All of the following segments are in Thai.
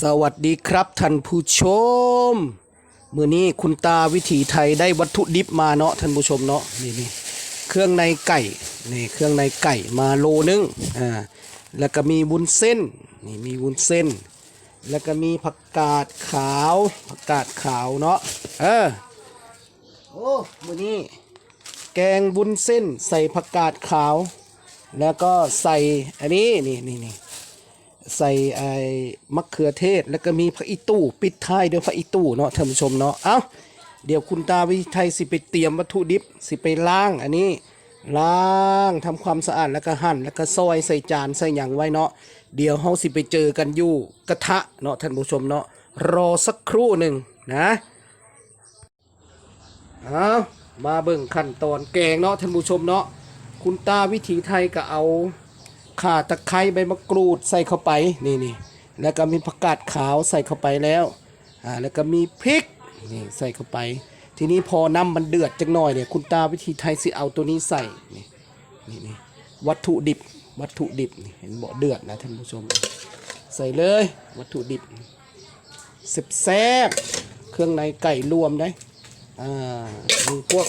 สวัสดีครับท่านผู้ชม มือนี้คุณตาวิถีไทยได้วัตถุดิบมาเนาะท่านผู้ชมเนาะนี่นี่เครื่องในไก่นี่เครื่องในไก่มาโลนึงอ่าแล้วก็มีวุ้นเส้นนี่มีวุ้นเส้น แล้วก็มีผักกาดขาวผักกาดขาวเนาะเออโอ้มือนี้ แกงวุ้นเส้น ใส่ผักกาดขาว แล้วก็ใส่อันนี้นี่นี่นี่ ใส่ไอ้มะเขือเทศ แล้วก็มีผักอีตู้ปิดท้ายด้วยผักอีตู้เนาะท่านผู้ชมเนาะ เอ้าเดี๋ยวคุณตาวิไทยสิไปเตรียมวัตถุดิบสิไปล้างอันนี้ล้างทำความสะอาดแล้วก็หั่นแล้วก็ซอยใส่จานใส่หยังไว้เนาะเดี๋ยวเฮาสิไปเจอกันอยู่กระทะเนาะท่านผู้ชมเนาะรอสักครู่หนึ่งนะเอามาเบิ่งขั้นตอนแกงเนาะท่านผู้ชมเนาะคุณตาวิถีไทยก็เอา ข่าตะไคร้ใบมะกรูดใส่เข้าไปนี่นี่แล้วก็มีผักกาดขาวใส่เข้าไปแล้วอ่าแล้วก็มีพริกนี่ใส่เข้าไป ทีนี้พอน้ำมันเดือดจังหน่อยเนี่ยคุณตาวิธีไทยสิเอาตัวนี้ใส่นี่นี่นี่วัตถุดิบวัตถุดิบนี่เห็นบ่เดือดนะท่านผู้ชม ใส่เลยวัตถุดิบแซ่บเครื่องในไก่รวมได้อ่ามีพวก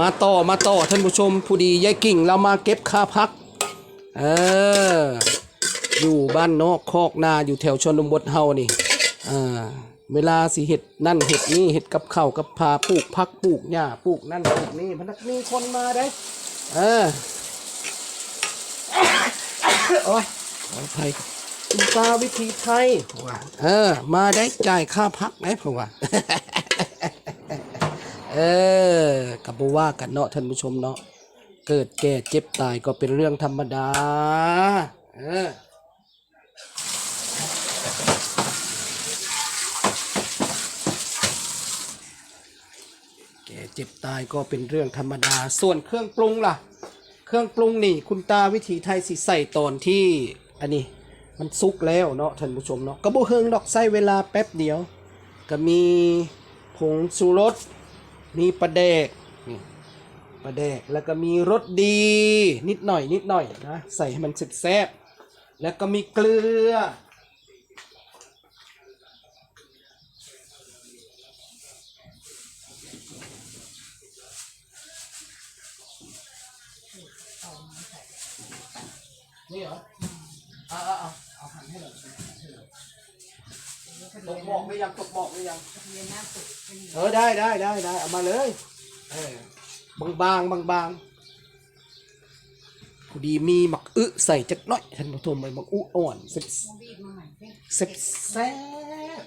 มาต่อมาต่อท่านผู้ชมผู้ดียายกิ่งเรามาเก็บค่าพัก เออ อยู่บ้านนอกคอกนาอยู่แถวชนบทเฮานี่อ่าเวลาสิเห็ดนั่นเห็ดนี่เห็ดกับข้าวกับพาปลูกพักปลูกหญ้าปลูกนั่นปลูกนี่พนักมีคนมาได้เออโอ้ยขออภัยคุณตาวิธีไทยว่าเออ มาได้จ่ายค่าพักไหมเพราะว่า เออกับบัว่ากันเนาะท่านผู้ชมเนาะเกิดแก่เจ็บตายก็เป็นเรื่องธรรมดา เออแก่เจ็บตายก็เป็นเรื่องธรรมดา ส่วนเครื่องปรุงล่ะ เครื่องปรุงนี่คุณตาวิถีไทยสิใส่ตอนที่ อันนี้มันสุกแล้วเนาะท่านผู้ชมเนาะก็บ่เฮิงดอกใส่เวลาแป๊บเดียว ก็มีผงชูรส มีปลาแดกนี่ปลาแดกแล้วก็มีรสดีนิดหน่อยนิดหน่อยนะใส่ให้มันแซ่บๆแล้วก็มีเกลือ นี่เหรอเอาเอาเอาเอาหั่นให้หน่อย ตกหมอกหรือยังตกหมอกหรือยังเออได้ได้ได้ได้เอามาเลยเออบางบางบางบางพอดีมีหมักอึใส่จักหน่อยท่านผู้ชมไปหมักอึอ่อนเซ็บเซ็บแซ่บ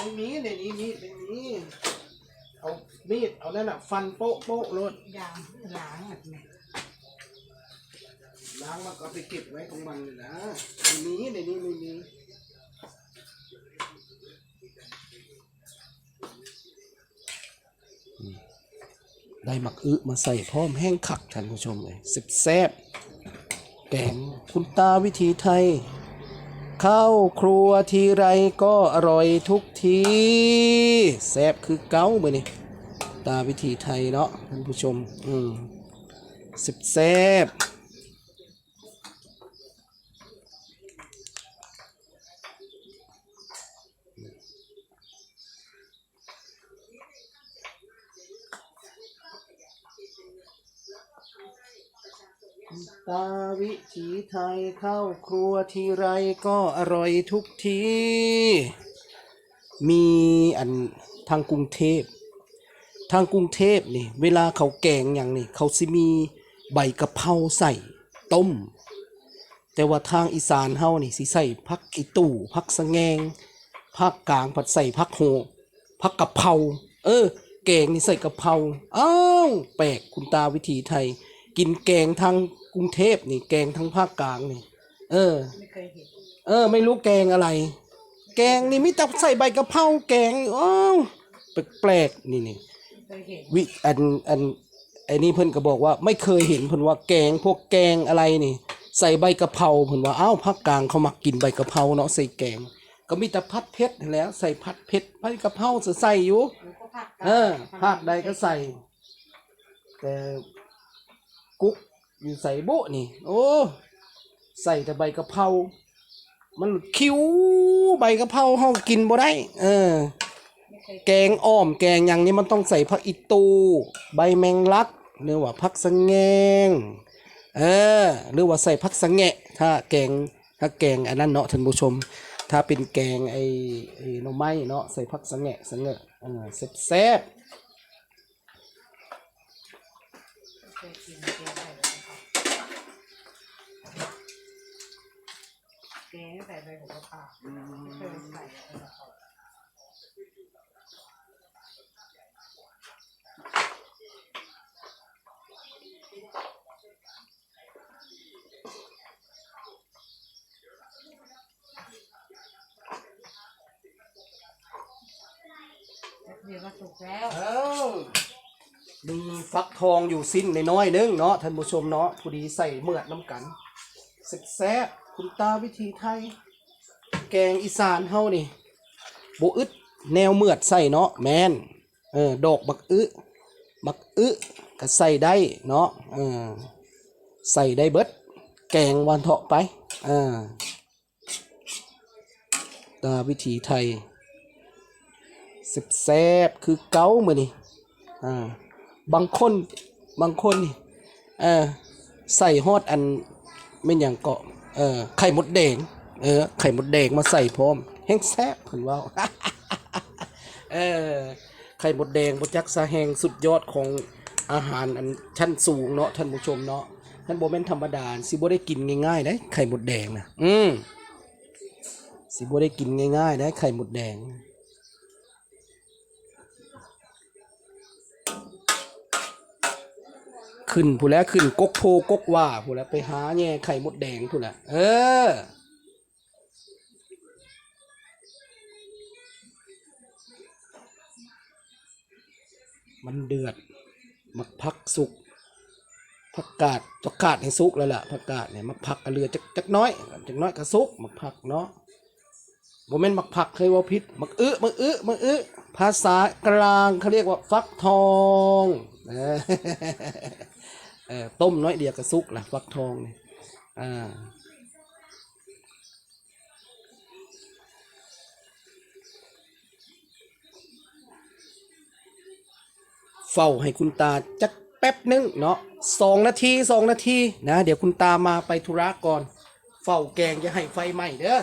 ไม่มีในนี้มีดไม่มีเอามีดเอานั่นน่ะฟันโป๊ะโป๊ะเลยางล้างแบบนี้ล้างมันก็ไปเก็บไว้ของมันเลยนะในนี้ในนี้ไม่มี ได้หมักอึมาใส่พร้อมแห้งขักท่านผู้ชมเลยสิบแซบแกงคุณตาวิธีไทย เข้าครัวทีไรก็อร่อยทุกทีแซบคือเก้ามือนี่ตาวิธีไทยเนาะท่านผู้ชม อืมสิบแซบ ตาวิถีไทยเข้าครัวทีไรก็อร่อยทุกที มีอันทางกรุงเทพ ทางกรุงเทพนี่ เวลาเขาแกงอย่างนี่ เขาสิมีใบกะเพราใส่ต้ม แต่ว่าทางอีสานเฮานี่สิใส่พักอีตู่พักสะแงงภาคกลางผัดใส่พักโหพักกะเพราเออ แกงนี่ใส่กะเพราอ้าวแปลกคุณตาวิถีไทย กินแกงทางกรุงเทพนี่ แกงทางภาคกลางนี่ เออ ไม่เคยเห็นเออ ไม่รู้แกงอะไร แกงนี่มิแต่ใส่ใบกะเพราแกงอ้าวแปลกๆนี่นี่ไม่เคยเห็นวิอันอันไอ้นี่เพิ่นก็บอกว่าไม่เคยเห็นเพิ่นว่าแกงพวกแกงอะไรนี่ ใส่ใบกะเพราเพิ่นว่าอ้าวภาคกลางเขามักกินใบกะเพราเนาะใส่แกง ก็มีแต่พัดเพชรนั่นแหล้ว ใส่พัดเพชรใบกะเพราจะใส่อยู่หนูก็ภาคกลางเออภาคใดก็ใส่ แต่ กุ๊กอยู่ใส่โบะนี่ โอ้ใส่แต่ใบกะเพรา มันคิ้วใบกะเพราเฮากินบ่ได้ เออ แกงอ้อมแกงอย่างนี้มันต้องใส่ผักอีตู ใบแมงลักหรือว่าผักสะแงงเออหรือว่าใส่ผักสะแงะ ถ้าแกงถ้าแกงอันนั้นเนาะท่านผู้ชม ถ้าเป็นแกงไอ้ไอ้หน่อไม้เนาะใส่ผักสะแงะสะเงะเออแซ่บม่เคยกินแกงใส่ใบกะเพราแกงใส่ใบโหระพาไม่ เคยใส่เดี๋ยวก็สุกแล้ว มีฟักทองอยู่สิ้นน้อยๆนึงเนาะท่านผู้ชมเนาะพอดีใส่เมือดน้ำกันแซ่บๆคุณตาวิธีไทย แกงอีสานเฮานี่โบอึดแนวเมือดใส่เนาะแมนเออดอกบักอึบักอึก็ใส่ได้เนาะเออใส่ได้เบิด แกงวันเถาะไปเออตาวิถีไทยสิบแซบคือเก้ามือนี่อ่าบางคนบางคนนี่เออใส่ฮอดอันไม่นอย่างเกาะเออไข่มดแดง เออ ไข่มดแดงมาใส่พร้อม แห้งแซ่บเพิ่นว่าเออ ไข่มดแดงบจักสาแหงสุดยอดของอาหารอันชั้นสูงเนาะท่านผู้ชมเนาะท่านโบแม่นธรรมดาสิบ่ได้กินง่ายๆได้ไข่มดแดงนะอืมสิบ่ได้กินง่ายๆได้ไข่มดแดงขึ้นผู้แล้วขึ้นกกโพกกว่าผู้แล้วไปหาแง่ไข่มดแดงผู้แล้วเออ มันเดือดมักพักสุกผักกาดผักกาดให้สุกแล้วล่ะผักกาดเนี่ยมักพักกระเรือจักจักน้อยจักน้อยก็สุกมักพักเนาะโมเมนต์มักพักเคยว่าพิษมักอึมักอึมักอึภาษากลางเขาเรียกว่าฟักทองเออเออต้มน้อยเดียวก็สุกละฟักทองเนี่ยอ่า เฝ้าให้คุณตาจักแป๊บนึงเนาะสองนาทีสองนาทีนะ เดี๋ยวคุณตามาไปธุระก่อน เฝ้าแกงจะให้ไฟไหม้เด้อ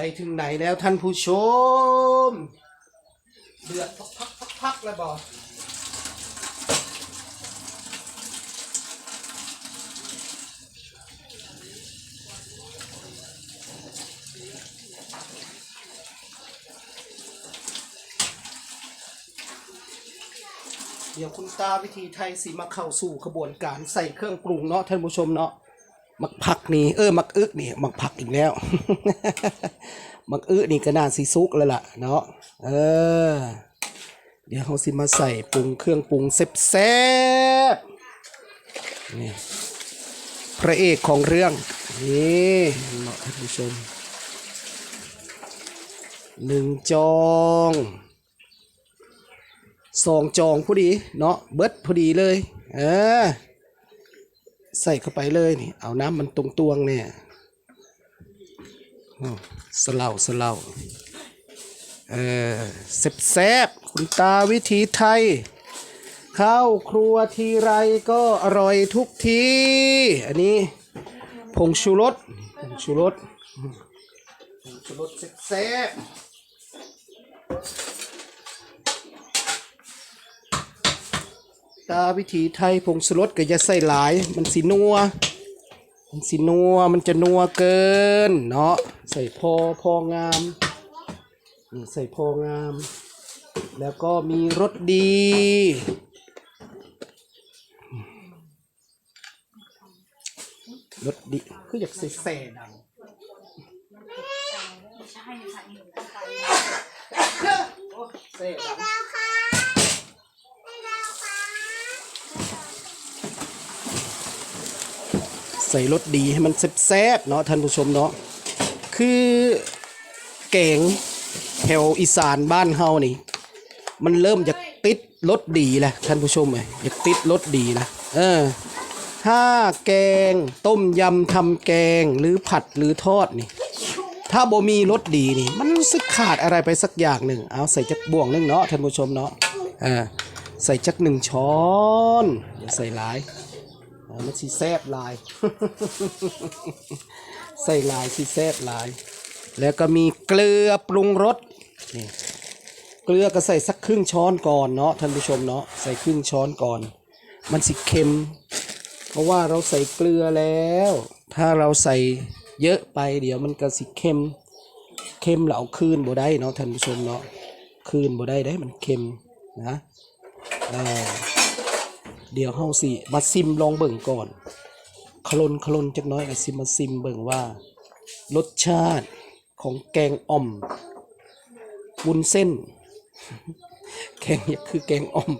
ไปถึงไหนแล้วท่านผู้ชม เดือดพักพักพักแล้วบอกเดี๋ยวคุณตาวิธีไทยสิมาเข้าสู่ขบวนการใส่เครื่องปรุงเนาะท่านผู้ชมเนาะมักผักนี่เออมักอึกนี่มักผักอีกแล้ว มักอึนี่ก็น่าสิซุกแล้วล่ะเนาะเออ เดี๋ยวเขาสิมาใส่ปรุงเครื่องปรุงแซ่บๆนี่พระเอกของเรื่อง นี่เนาะท่านผู้ชมหนึ่งจองสองจองพอดีเนาะเบิดพอดีเลย เออ ใส่เข้าไปเลยนี่ เอาน้ำมันตรงตวงเนี่ย สเหลาสเหลาเออแซ่บแซบๆคุณตาวิถีไทย ข้าวครัวทีไรก็อร่อยทุกที อันนี้ผงชูรสผงชูรสผงชูรสแซ่บตาวิถีไทยผงสรสก็จะใส่หลาย มันสีนัว มันสีนัวมันจะนัวเกิน เนาะใส่พอพองามนี่ใส่พองาม แล้วก็มีรสดี รสดีคืออยากใส่แส่ดังใช่ค่ะหนูไปแส่ดัง ใส่รสดีให้มันแซ่บๆเนาะท่านผู้ชมเนาะคือแกงแถวอีสานบ้านเฮานี่ มันเริ่มจะติดรสดีแหละท่านผู้ชมเอ้ยอยากติดรสดีนะเออถ้าแกงต้มยำทำแกงหรือผัดหรือทอดนี่ ถ้าบ่มีรสดีนี่ มันสึกขาดอะไรไปสักอย่างหนึ่งเอาใส่จักบ่วงหนึงเนาะท่านผู้ชมเนาะอ่าใส่จักหนึ่งช้อนอย่าใส่หลาย มันสิแซบลาย ใส่ลายสิแซบลาย แล้วก็มีเกลือปรุงรสนี่เกลือก็ใส่สักครึ่งช้อนก่อนเนาะท่านผู้ชมเนาะใส่ครึ่งช้อนก่อน มันสิเค็ม เพราะว่าเราใส่เกลือแล้ว ถ้าเราใส่เยอะไปเดี๋ยวมันก็สิเค็มเค็มแล้วเอาคืนบ่ได้เนาะท่านผู้ชมเนาะคืนบ่ได้ได้มันเค็มนะเออ เดี๋ยวเฮาสิมาซิมลองเบิ่งก่อนคลนคลนจักน้อยก็สิมาซิมเบิ่งว่า รสชาติของแกงอ่อมวุ้นเส้น แกงเนี่ยคือแกงอ่อม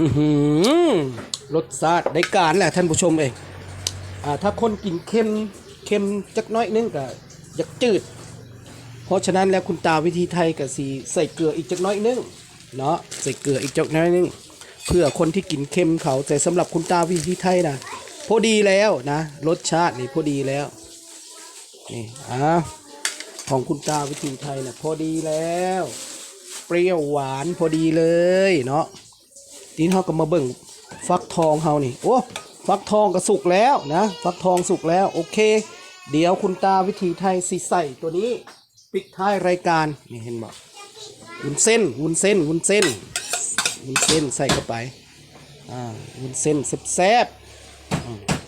อือหือรสชาติได้การแหละท่านผู้ชมเองอ่าถ้าคนกินเค็ม เค็มจักน้อยนึงก็อยากจืด เพราะฉะนั้นแล้วคุณตาวิธีไทยก็สีใส่เกลืออีกจักน้อยนึงเนาะใส่เกลืออีกจักน้อยนึงเพื่อคนที่กินเค็มเขาแต่สำหรับคุณตาวิธีไทยนะพอดีแล้วนะรสชาตินี่พอดีแล้วนี่อ่าของคุณตาวิธีไทยนะพอดีแล้ว เปรี้ยวหวานพอดีเลยเนาะทีนี้เราก็มาเบิ่งฟักทองเฮานี่โอ้ ฟักทองก็สุกแล้วนะฟักทองสุกแล้วโอเค เดี๋ยวคุณตาวิธีไทยสิใส่ตัวนี้ปิดท้ายรายการนี่เห็นบอกวุ้นเส้นวุ้นเส้นวุ้นเส้นวุ้นเส้นใส่เข้าไปอ่าวุ้นเส้นแซ่บ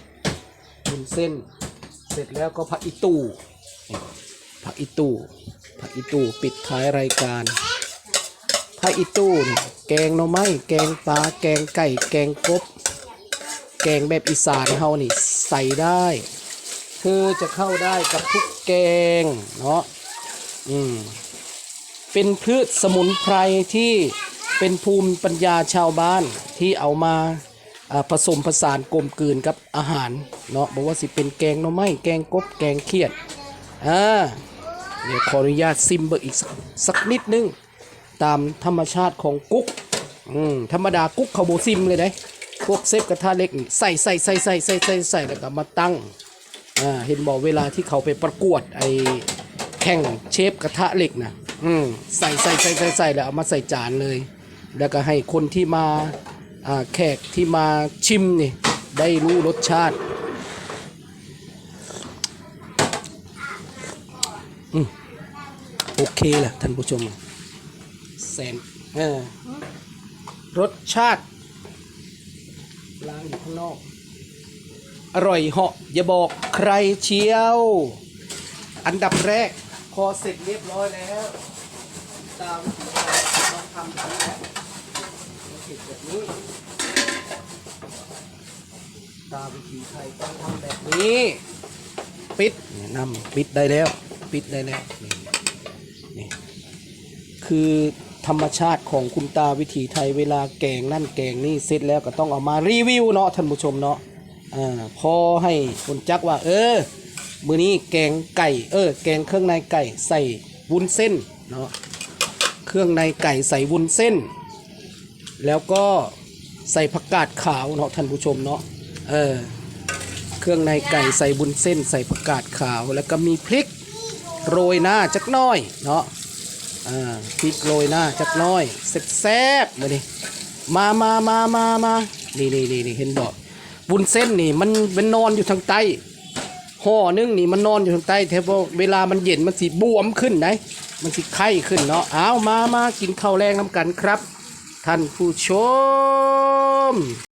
ๆวุ้นเส้น เสร็จแล้วก็ผักอีตู่ผักอีตูผักอีตูปิดท้ายรายการถ้าอีตู่แกงหน่อไม้แกงปลาแกงไก่แกงกบ แกงแบบอีสานเฮานี่ใส่ได้ คือจะเข้าได้กับทุกแกงเนาะอืมเป็นพืชสมุนไพรที่เป็นภูมิปัญญาชาวบ้านที่เอามาผสมผสานกลมกลืนกับอาหารเนาะบอกว่าสิเป็นแกงหน่อไม้แกงกบแกงเขียดอ่าเดี๋ยวขออนุญาตซิมเบอร์อีกสักสักนิดนึง ตามธรรมชาติของกุ๊กอืมธรรมดากุ๊กเขาโบซิมเลยนะ พวกเซฟกระทะเล็กนี่ใส่ใส่ใส่ใส่ใส่ใส่ใส่แล้วก็มาตั้งอ่าเห็นบอกเวลาที่เขาไปประกวดไอ้แข่งเชฟกระทะเหล็กนะอืมใส่ใส่ใส่ใส่ใส่แล้วเอามาใส่จานเลย แล้วก็ให้คนที่มาอ่าแขกที่มาชิมนี่ได้รู้รสชาติอืมโอเคแหละท่านผู้ชมแสนเออรสชาติ ล้างอยู่ข้างนอก อร่อยเหาะอย่าบอกใครเชียว อันดับแรก พอเสร็จเรียบร้อยแล้ว ตามที่เราทำแบบนี้เสร็จแบบนี้ ตามวิธีไทยต้องทำแบบนี้ ปิดเนี่ยนำปิดได้แล้ว ปิดได้แล้วนี่นี่คือ ธรรมชาติของคุณตาวิถีไทยเวลาแกงนั่นแกงนี่เสร็จแล้วก็ต้องเอามารีวิวเนาะท่านผู้ชมเนาะอ่าพอให้คนจักว่า เออ มือนี้แกงไก่ เออ แกงเครื่องในไก่ใส่วุ้นเส้นเนาะเครื่องในไก่ใส่วุ้นเส้น แล้วก็ใส่ผักกาดขาวเนาะท่านผู้ชมเนาะเออเครื่องในไก่ใส่บุญเส้นใส่ผักกาดขาว แล้วก็มีพริกโรยหน้าจักน้อยเนาะ อ่าพริกโรยหน้าจักน้อยแซ่บๆมาดิมามามามามานี่นี่นี่นี่เห็นบอกบุญเส้นนี่มันเป็นนอนอยู่ทางใต้ห่อนึงนี่มันนอนอยู่ทางใต้แต่พอเวลามันเย็นมันสิบวมขึ้นไหนมันสิไข้ขึ้นเนาะเอามามากินข้าวแรงน้ำกันครับ ท่านผู้ชม